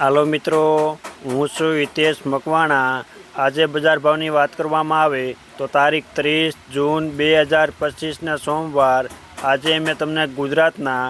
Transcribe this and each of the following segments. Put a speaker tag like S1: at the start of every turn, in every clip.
S1: હાલો મિત્રો, હું છું હિતેશ મકવાણા. આજે બજાર ભાવની વાત કરવામાં આવે તો તારીખ ત્રીસ જૂન બે હજાર પચીસના સોમવાર. આજે મેં તમને ગુજરાતના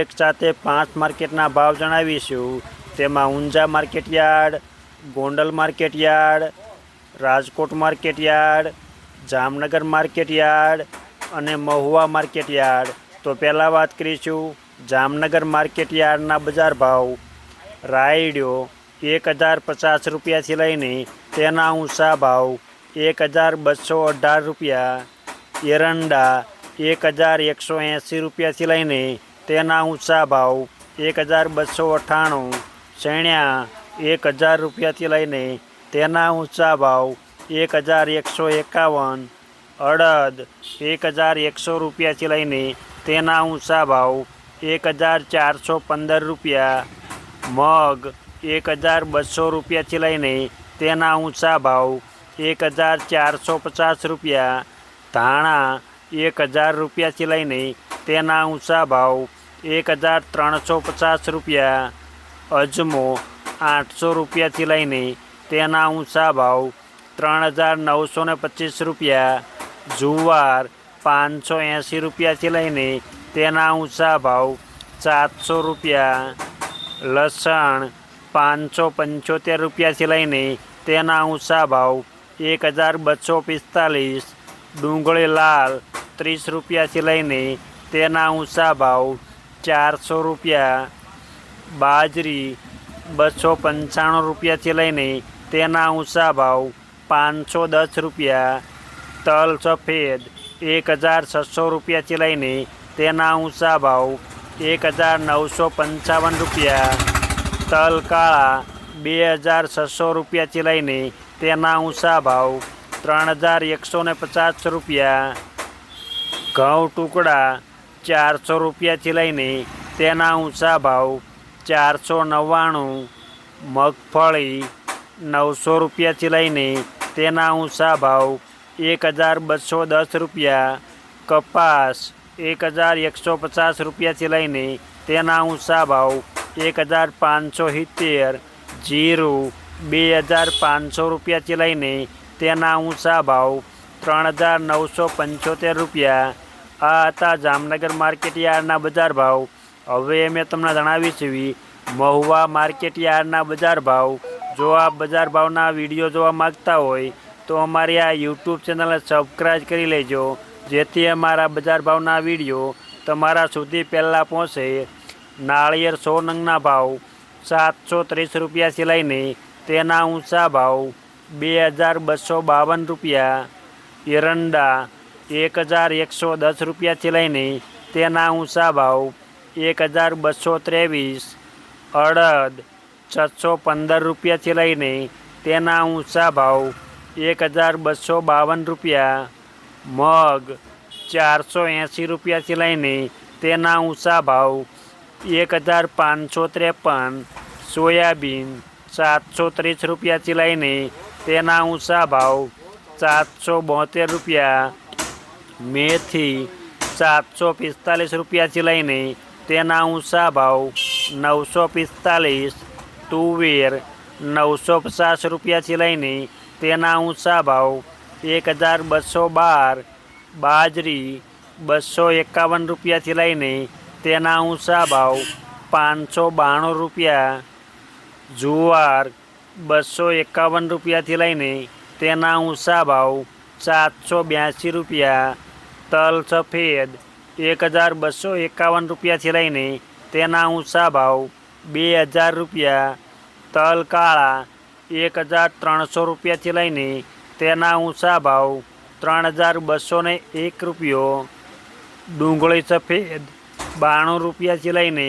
S1: એક સાથે પાંચ માર્કેટના ભાવ જણાવીશું. તેમાં Unjha market yard Gondal market yard Rajkot market yard Jamnagar market yard અને મહુવા માર્કેટયાર્ડ તો પહેલાં વાત કરીશું જામનગર માર્કેટયાર્ડના બજાર ભાવ. રાયડ્યો એક હજાર પચાસ રૂપિયાથી લઈને તેના ઊંચા ભાવ એક હજાર બસો અઢાર રૂપિયા. એરંડા એક હજાર એકસો એંસી રૂપિયાથી લઈને તેના ઊંચા ભાવ એક હજાર બસો અઠ્ઠાણું ચણ્યા એક હજાર રૂપિયાથી લઈને તેના ઊંચા ભાવ એક હજાર એકસો એકાવન. અડદ એક હજાર એકસો રૂપિયાથી લઈને તેના ઊંચા ભાવ એક હજાર ચારસો પંદર રૂપિયા. મગ એક હજાર બસો રૂપિયાથી લઈને તેના ઊંચા ભાવ એક હજાર ચારસો પચાસ રૂપિયા, ધાણા એક હજાર રૂપિયાથી લઈને તેના ઊંચા ભાવ એક હજાર ત્રણસો પચાસ રૂપિયા, અજમો આઠસો રૂપિયાથી લઈને તેના ઊંચા ભાવ ત્રણ હજાર નવસો ને પચીસ રૂપિયા, જુવાર પાંચસો એંસી રૂપિયાથી લઈને તેના ઊંચા ભાવ સાતસો રૂપિયા લસણ, પાંચસો પંચોતેર રૂપિયાથી લઈને તેના ઊંચા ભાવ એક હજાર બસો પિસ્તાલીસ. ડુંગળી લાલ ત્રીસ રૂપિયાથી લઈને તેના ઊંચા ભાવ ચારસો રૂપિયા. બાજરી બસો પંચાણું રૂપિયાથી લઈને તેના ઊંચા ભાવ પાંચસો દસ રૂપિયા. તલ સફેદ એક હજાર છસો રૂપિયાથી લઈને તેના ઊંચા ભાવ એક હજાર નવસો પંચાવન રૂપિયા. તલ કાળા બે હજાર છસો રૂપિયાથી લઈને તેના ઊંચા ભાવ ત્રણ હજાર એકસો ને પચાસ રૂપિયા. ઘઉં ટુકડા ચારસો રૂપિયાથી લઈને તેના ઊંચા ભાવ ચારસો નવ્વાણું. મગફળી નવસો રૂપિયાથી લઈને તેના ઊંચા ભાવ એક હજાર બસો દસ રૂપિયા. કપાસ એક હજાર એકસો પચાસ રૂપિયાથી લઈને તેના ઊંચા ભાવ એક હજાર પાંચસો સિત્તેર, જીરું બે હજાર પાંચસો રૂપિયાથી લઈને તેના ઊંચા ભાવ ત્રણ હજાર નવસો પંચોતેર રૂપિયા. આ હતા જામનગર માર્કેટ યાર્ડના બજાર ભાવ. હવે મેં તમને જણાવી છે, મહુવા માર્કેટ યાર્ડના બજાર ભાવ. જો આ બજાર ભાવના વીડિયો જોવા માગતા હોય, તો અમારી આ યુટ્યુબ ચેનલને સબસ્ક્રાઈબ કરી લેજો. જેથી અમારા બજાર ભાવના વીડિયો તમારા સુધી પહેલાં પહોંચે. નાળિયેર સો નંગના ભાવ, સાતસો ત્રીસ રૂપિયાથી લઈને તેના ઊંચા ભાવ, બે હજાર બસો બાવન રૂપિયા. એરંડા, એક હજાર એકસો દસ રૂપિયાથી લઈને તેના ઊંચા ભાવ, એક હજાર બસો ત્રેવીસ. અડદ, છસો પંદર રૂપિયાથી લઈને તેના ઊંચા ભાવ, એક હજાર બસો બાવન રૂપિયા. મગ ચારસો એંસી રૂપિયાથી લઈને તેના ઊંચા ભાવ એક હજાર પાંચસો ત્રેપન, સોયાબીન સાતસો ત્રીસ રૂપિયાથી લઈને તેના ઊંચા ભાવ સાતસો બોતેર રૂપિયા, મેથી સાતસો પિસ્તાલીસ રૂપિયાથી લઈને તેના ઊંચા ભાવ નવસો પિસ્તાલીસ, તુવેર નવસો પચાસ રૂપિયાથી લઈને તેના ઊંચા ભાવ એક હજાર બસો બાર, બાજરી બસો એકાવન રૂપિયાથી લઈને તેના ઊંચા ભાવ પાંચસો બાણું રૂપિયા, જુવાર બસો એકાવન રૂપિયાથી લઈને તેના ઊંચા ભાવ સાતસો બ્યાસી રૂપિયા, તલ સફેદ એક હજાર બસો એકાવન રૂપિયાથી લઈને તેના ઊંચા ભાવ બે હજાર રૂપિયા, તલ કાળા એક હજાર ત્રણસો રૂપિયાથી લઈને તેના ઊંચા ભાવ ત્રણ હજાર બસો ને એક રૂપિયો. ડુંગળી સફેદ બાણું રૂપિયાથી લઈને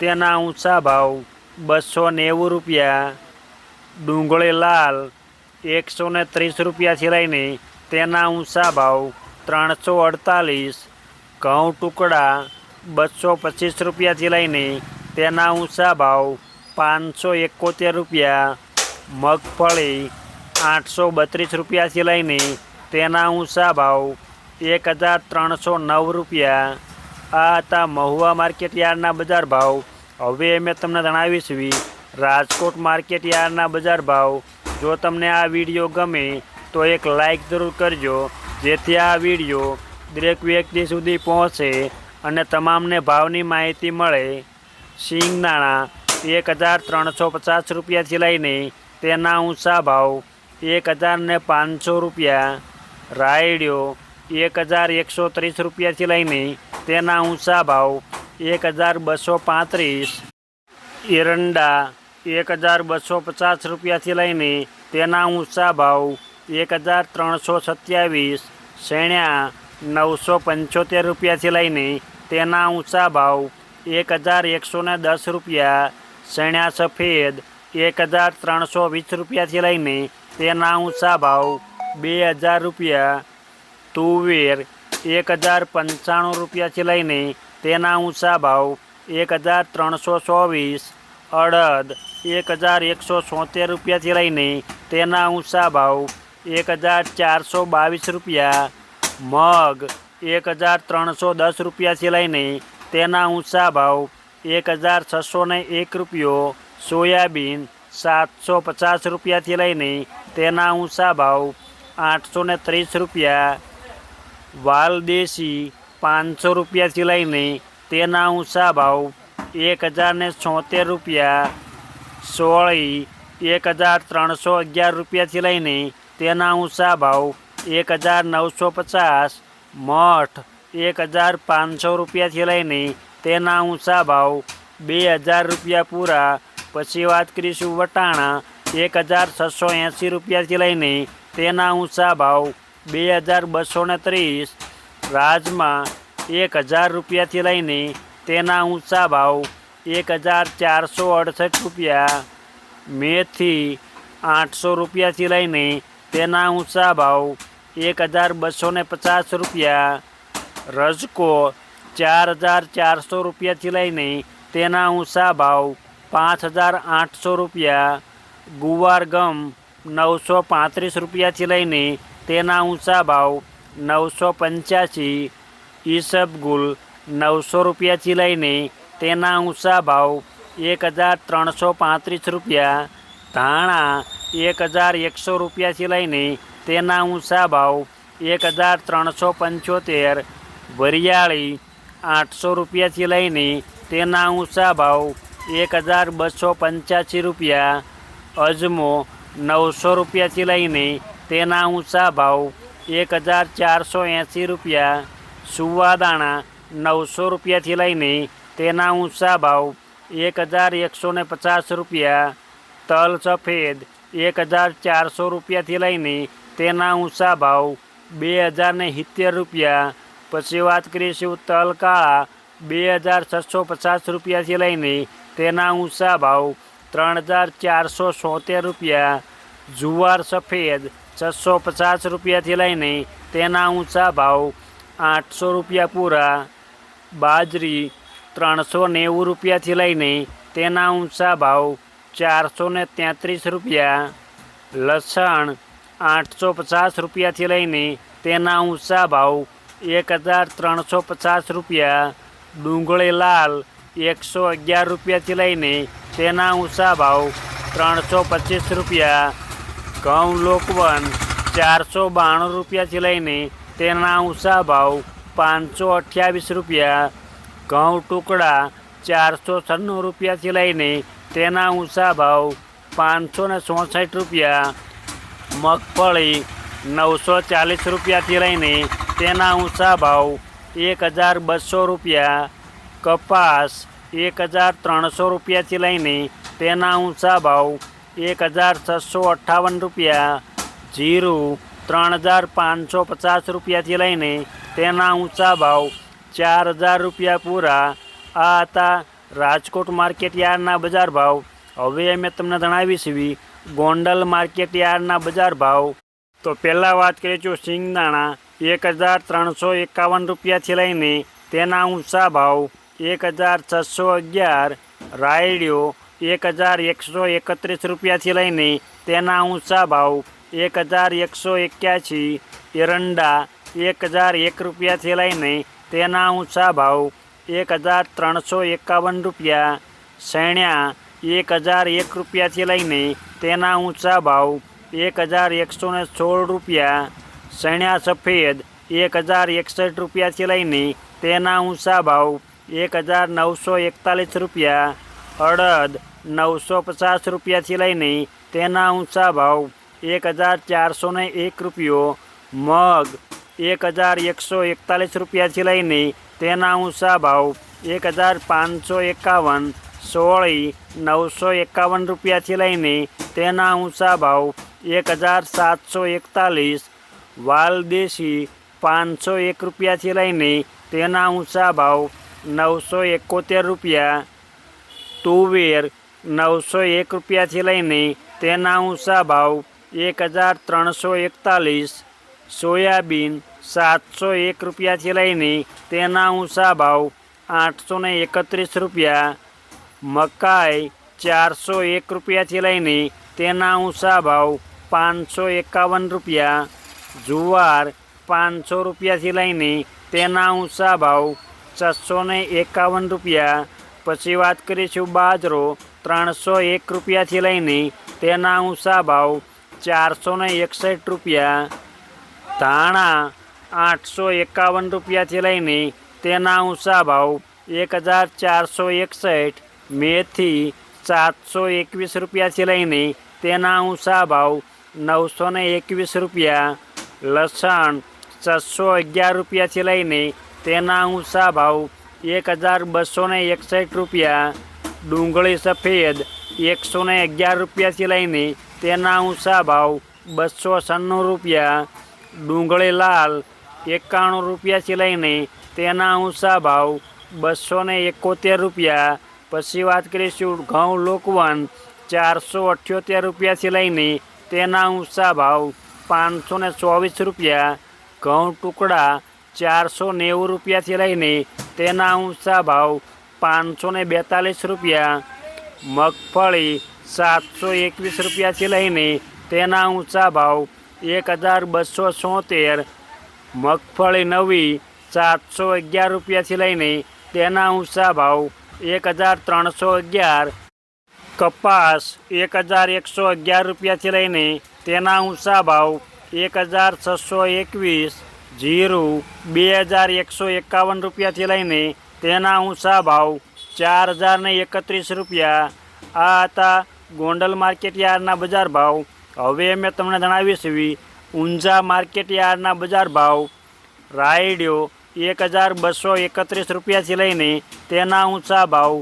S1: તેના ઊંચા ભાવ બસો નેવું રૂપિયા. ડુંગળી લાલ એકસો ને ત્રીસ રૂપિયાથી લઈને તેના ઊંચા ભાવ ત્રણસો અડતાલીસ. ઘઉં ટુકડા બસો પચીસ રૂપિયાથી લઈને તેના ઊંચા ભાવ પાંચસો એકોતેર રૂપિયા. મગફળી આઠસો બત્રીસ રૂપિયાથી લઈને તેના ઊંચા ભાવ એક હજાર ત્રણસો નવ રૂપિયા. આ હતા મહુવા માર્કેટ યાર્ડના બજાર ભાવ. હવે મેં તમને જણાવીશવી રાજકોટ માર્કેટ યાર્ડના બજાર ભાવ. જો તમને આ વીડિયો ગમે તો એક લાઈક જરૂર કરજો, જેથી આ વીડિયો દરેક વ્યક્તિ સુધી પહોંચે અને તમામને ભાવની માહિતી મળે. શિંગદાણા એક હજાર ત્રણસો પચાસ રૂપિયાથી લઈને તેના ઊંચા ભાવ એક હજાર ને પાંચસો રૂપિયા, રાયડિયો એક હજાર એકસો ત્રીસ રૂપિયાથી લઈને તેના ઊંચા ભાવ એક હજાર બસો પાંત્રીસ, એરંડા એક હજાર બસો પચાસ રૂપિયાથી લઈને તેના ઊંચા ભાવ એક હજાર ત્રણસો સત્યાવીસ, શેણ્યા નવસો પંચોતેર રૂપિયાથી લઈને તેના ઊંચા ભાવ એક હજાર એકસો ને દસ રૂપિયા, શેણ્યા સફેદ એક હજાર ત્રણસો વીસ રૂપિયાથી લઈને તેના ઊંચા ભાવ બે હજાર રૂપિયા, તુવેર એક હજાર પંચાણું રૂપિયાથી લઈને તેના ઊંચા ભાવ એક હજાર ત્રણસો ચોવીસ, અડદ એક હજાર એકસો સોતેર રૂપિયાથી લઈને તેના ઊંચા ભાવ એક હજાર ચારસો બાવીસ રૂપિયા, મગ એક હજાર ત્રણસો દસ રૂપિયાથી લઈને તેના ઊંચા ભાવ એક હજાર છસો ને એક રૂપિયો, સોયાબીન સાતસો પચાસ રૂપિયાથી લઈને તેના ઊંચા ભાવ આઠસો ને ત્રીસ રૂપિયા વાલદેશી પાંચસો રૂપિયાથી લઈને તેના ઊંચા ભાવ એક હજાર ને છોતેર રૂપિયા, સોળી એક હજાર ત્રણસો અગિયાર રૂપિયાથી લઈને તેના ઊંચા ભાવ એક હજાર નવસો પચાસ, મઠ એક હજાર પાંચસો રૂપિયાથી લઈને તેના ઊંચા ભાવ બે હજાર રૂપિયા પૂરા. પછી વાત કરીશું વટાણા. એક હજાર છસો એંસી રૂપિયાથી લઈને તેના ઊંચા ભાવ બે હજાર બસો ને ત્રીસ રાજમા એક હજાર રૂપિયાથી લઈને તેના ઊંચા ભાવ એક હજાર ચારસો અડસઠ રૂપિયા મેથી આઠસો રૂપિયાથી લઈને તેના ઊંચા ભાવ એક હજાર બસો ને પચાસ રૂપિયા રજકો ચાર હજાર ચારસો રૂપિયાથી લઈને તેના ઊંચા ભાવ પાંચ હજાર આઠસો રૂપિયા ગુવાર ગમ નવસો પાંત્રીસ રૂપિયાથી લઈને તેના ઊંચા ભાવ નવસો પંચ્યાસી ઈસબગુલ નવસો રૂપિયાથી લઈને તેના ઊંચા ભાવ એક હજાર ત્રણસો પાંત્રીસ રૂપિયા ધાણા એક હજાર એકસો રૂપિયાથી લઈને તેના ઊંચા ભાવ એક હજાર ત્રણસો પંચોતેર વરિયાળી આઠસો રૂપિયાથી લઈને તેના ઊંચા ભાવ એક હજાર બસો પંચ્યાસી રૂપિયા અજમો નવસો રૂપિયાથી લઈને તેના ઊંચા ભાવ એક હજાર ચારસો એંસી રૂપિયા સુવાદાણા નવસો રૂપિયાથી લઈને તેના ઊંચા ભાવ એક હજાર એકસો ને પચાસ રૂપિયા, તલ સફેદ એક હજાર ચારસો રૂપિયાથી લઈને તેના ઊંચા ભાવ બે હજાર ને સિત્તેર રૂપિયા, પછી વાત કરીશું તલ કાળા બે હજાર છસો પચાસ રૂપિયાથી લઈને તેના ઊંચા ભાવ ત્રણ હજાર ચારસો સોતેર રૂપિયા. જુવાર સફેદ છસો પચાસ રૂપિયાથી લઈને તેના ઊંચા ભાવ આઠસો રૂપિયા પૂરા. બાજરી ત્રણસો નેવું રૂપિયાથી લઈને તેના ઊંચા ભાવ ચારસો ને તેત્રીસ રૂપિયા. લસણ આઠસો પચાસ રૂપિયાથી લઈને તેના ઊંચા ભાવ એક હજાર ત્રણસો પચાસ રૂપિયા. ડુંગળી લાલ એકસો અગિયાર રૂપિયાથી લઈને તેના ઊંચા ભાવ ત્રણસો પચીસ રૂપિયા. ઘઉં લોકવન ચારસો બાણું રૂપિયાથી લઈને તેના ઊંચા ભાવ પાંચસો અઠ્યાવીસ રૂપિયા. ઘઉં ટુકડા ચારસો છન્નું રૂપિયાથી લઈને તેના ઊંચા ભાવ પાંચસો ને ચોસઠ રૂપિયા. મગફળી નવસો ચાલીસ રૂપિયાથી લઈને તેના ઊંચા ભાવ એક હજાર બસો રૂપિયા. કપાસ એક હજાર ત્રણસો રૂપિયાથી લઈને તેના ઊંચા ભાવ એક હજાર છસો અઠ્ઠાવન રૂપિયા, જીરું ત્રણ હજાર પાંચસો પચાસ રૂપિયાથી લઈને તેના ઊંચા ભાવ ચાર હજાર રૂપિયા પૂરા. આ હતા રાજકોટ માર્કેટ યાર્ડના બજાર ભાવ. હવે અમે તમને જણાવીશું ગોંડલ માર્કેટ યાર્ડના બજાર ભાવ. તો પહેલાં વાત કરીએ છીએ સિંગદાણા એક હજાર ત્રણસો એકાવન રૂપિયાથી લઈને તેના ઊંચા ભાવ એક હજાર છસો અગિયાર રાયડિયો એક હજાર એકસો એકત્રીસ રૂપિયાથી લઈને તેના ઊંચા ભાવ એક હજાર એકસો એક્યાસી, એરંડા એક હજાર એક રૂપિયાથી લઈને તેના ઊંચા ભાવ એક હજાર ત્રણસો એકાવન રૂપિયા શેણ્યા એક હજાર એક રૂપિયાથી લઈને તેના ઊંચા ભાવ એક હજાર એકસો ને સોળ રૂપિયા, સણ્યા સફેદ એક હજાર એકસઠ રૂપિયાથી લઈને તેના ઊંચા ભાવ એક હજાર નવસો એકતાલીસ રૂપિયા, અડદ નવસો પચાસ રૂપિયાથી લઈને તેના ઊંચા ભાવ એક હજાર ચારસો ને એક રૂપિયો, મગ એક હજાર એકસો એકતાલીસ રૂપિયાથી લઈને તેના ઊંચા ભાવ એક હજાર પાંચસો એકાવન, સોળી નવસો એકાવન રૂપિયાથી લઈને તેના ઊંચા ભાવ એક હજાર સાતસો એકતાલીસ, વાલદેશી પાંચસો એક રૂપિયાથી લઈને તેના ઊંચા ભાવ નવસો એકોતેર રૂપિયા તુવેર નવસો એક રૂપિયાથી લઈને તેના ઊંચા ભાવ એક હજાર ત્રણસો એકતાલીસ સોયાબીન સાતસો એક રૂપિયાથી લઈને તેના ઊંચા ભાવ આઠસો ને એકત્રીસ રૂપિયા મકાઈ ચારસો એક રૂપિયાથી લઈને તેના ઊંચા ભાવ પાંચસો એકાવન રૂપિયા જુવાર પાંચસો રૂપિયાથી લઈને તેના ઊંચા ભાવ છસો ને એકાવન રૂપિયા પછી વાત કરીશું બાજરો ત્રણસો એક રૂપિયાથી લઈને તેના ઊંચા ભાવ ચારસો ને એકસઠ રૂપિયા ધાણા આઠસો એકાવન રૂપિયાથી લઈને તેના ઊંચા ભાવ એક હજાર ચારસો એકસઠ મેથી સાતસો એકવીસ રૂપિયાથી લઈને તેના ઊંચા ભાવ નવસો ને એકવીસ રૂપિયા લસણ છસો અગિયાર રૂપિયાથી લઈને તેના ઊંચા ભાવ એક હજાર બસો ને એકસઠ રૂપિયા, ડુંગળી સફેદ એકસો ને અગિયાર રૂપિયાથી લઈને તેના ઊંચા ભાવ બસો છન્નું રૂપિયા, ડુંગળી લાલ એકાણું રૂપિયાથી લઈને તેના ઊંચા ભાવ બસો ને એકોતેર રૂપિયા. પછી વાત કરીશું ઘઉં લોકવન ચારસો અઠ્યોતેર રૂપિયાથી લઈને તેના ઊંચા ભાવ પાંચસો ને ચોવીસ રૂપિયા. ઘઉં ટુકડા ચારસો નેવું રૂપિયાથી લઈને તેના ઊંચા ભાવ પાંચસો ને બેતાલીસ રૂપિયા મગફળી સાતસો એકવીસ રૂપિયાથી લઈને તેના ઊંચા ભાવ એક હજાર બસો છોતેર મગફળી નવી સાતસો અગિયાર રૂપિયાથી લઈને તેના ઊંચા ભાવ એક હજાર ત્રણસો અગિયાર કપાસ એક હજાર એકસો અગિયાર રૂપિયાથી લઈને તેના ઊંચા ભાવ એક હજાર છસો એકવીસ જીરું બે હજાર એકસો એકાવન રૂપિયાથી લઈને તેના ઊંચા ભાવ ચાર હજાર ને એકત્રીસ રૂપિયા. આ હતા ગોંડલ માર્કેટ યાર્ડના બજાર ભાવ. હવે મેં તમને જણાવીશ ઊંઝા માર્કેટ યાર્ડના બજાર ભાવ. રાયડિયો એક હજાર બસો એકત્રીસ રૂપિયાથી લઈને તેના ઊંચા ભાવ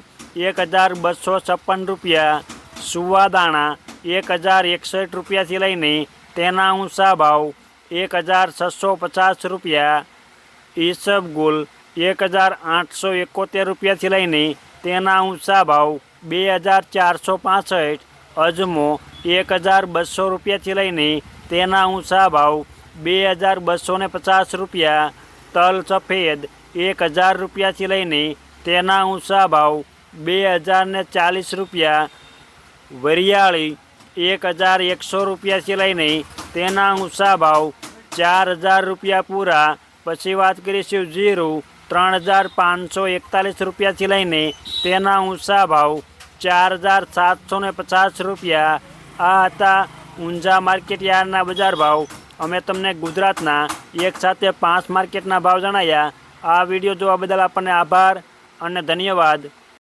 S1: એક હજાર બસો છપ્પન રૂપિયા. સુવાદાણા એક હજાર એકસઠ રૂપિયાથી લઈને તેના ઊંચા ભાવ એક હજાર છસો પચાસ રૂપિયા. ઈસબગુલ એક હજાર આઠસો એકોતેર રૂપિયાથી લઈને તેના ઊંચા ભાવ બે હજાર ચારસો પાસઠ, અજમો એક હજાર બસો રૂપિયાથી લઈને તેના ઊંચા ભાવ બે હજાર બસો પચાસ રૂપિયા, તલ સફેદ એક હજાર રૂપિયાથી લઈને તેના ઊંચા ભાવ બે હજાર ચાલીસ રૂપિયા, વરિયાળી એક હજાર એકસો રૂપિયાથી લઈને તેના ઊંચા ભાવ ચાર હજાર રૂપિયા પૂરા. પછી વાત કરીશું જીરું, ત્રણ હજાર પાંચસો એકતાલીસ રૂપિયાથી લઈને તેના ઊંચા ભાવ ચાર હજાર સાતસો ને પચાસ રૂપિયા. આ હતા ઊંઝા માર્કેટ યાર્ડના બજાર ભાવ. અમે તમને ગુજરાતના એક સાથે પાંચ માર્કેટના ભાવ જણાવ્યા આ વીડિયો જોવા બદલ આપણને આભાર અને ધન્યવાદ.